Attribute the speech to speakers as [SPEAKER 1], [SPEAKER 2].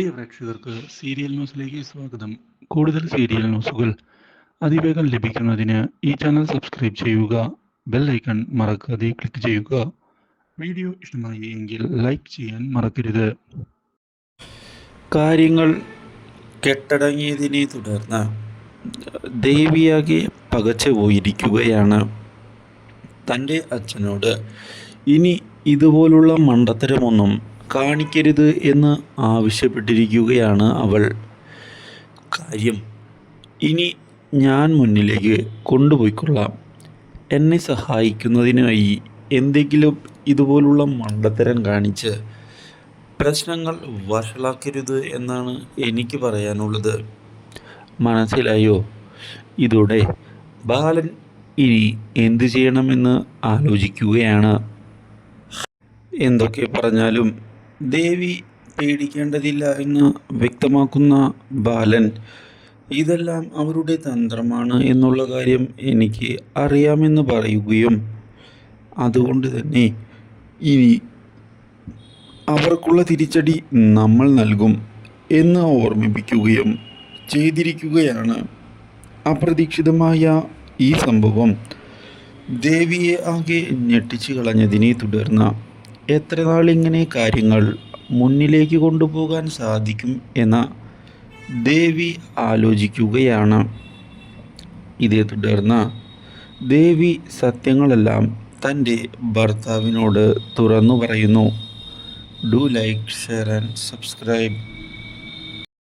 [SPEAKER 1] പ്രിയ പ്രേക്ഷകർക്ക് സീരിയൽ ന്യൂസിലേക്ക് സ്വാഗതം. കൂടുതൽ സീരിയൽ ന്യൂസുകൾ അതിവേഗം ലഭിക്കുന്നതിന് ഈ ചാനൽ സബ്സ്ക്രൈബ് ചെയ്യുക ബെൽ ഐക്കൺ മറക്കാതെ ക്ലിക്ക് ചെയ്യുക. വീഡിയോ ഇഷ്ടമായി എങ്കിൽ ലൈക്ക് ചെയ്യാൻ മറക്കരുത്.
[SPEAKER 2] കാര്യങ്ങൾ കെട്ടടങ്ങിയതിനെ തുടർന്ന് ദേവിയാകെ പകച്ചു പോയിരിക്കുകയാണ് തന്റെ അച്ഛനോട്. ഇനി ഇതുപോലുള്ള മണ്ടത്തരമൊന്നും കാണിക്കരുത് എന്ന് ആവശ്യപ്പെട്ടിരിക്കുകയാണ് അവൾ. കാര്യം ഇനി ഞാൻ മുന്നിലേക്ക് കൊണ്ടുപോയിക്കൊള്ളാം. എന്നെ സഹായിക്കുന്നതിനായി എന്തെങ്കിലും ഇതുപോലുള്ള മണ്ടത്തരം കാണിച്ച് പ്രശ്നങ്ങൾ വഷളാക്കരുത് എന്നാണ് എനിക്ക് പറയാനുള്ളത്. മനസ്സിലായോ? ഇതോടെ ബാലൻ ഇനി എന്തു ചെയ്യണമെന്ന് ആലോചിക്കുകയാണ്. എന്തൊക്കെ പറഞ്ഞാലും ദേവി പേടിക്കേണ്ടതില്ല എന്ന് വ്യക്തമാക്കുന്ന ബാലൻ ഇതെല്ലാം അവരുടെ തന്ത്രമാണ് എന്നുള്ള കാര്യം എനിക്ക് അറിയാമെന്ന് പറയുകയും അതുകൊണ്ട് തന്നെ ഇനി അവർക്കുള്ള തിരിച്ചടി നമ്മൾ നൽകും എന്ന് ഓർമ്മിപ്പിക്കുകയും ചെയ്തിരിക്കുകയാണ്. അപ്രതീക്ഷിതമായ ഈ സംഭവം ദേവിയെ ആകെ ഞെട്ടിച്ചു കളഞ്ഞതിനെ തുടർന്ന് എത്ര നാളിങ്ങനെ കാര്യങ്ങൾ മുന്നിലേക്ക് കൊണ്ടുപോകാൻ സാധിക്കും എന്ന ദേവി ആലോചിക്കുകയാണ്. ഇതേ തുടർന്ന് ദേവി സത്യങ്ങളെല്ലാം തന്റെ ഭർത്താവിനോട് തുറന്നു പറയുന്നു. Do like share and subscribe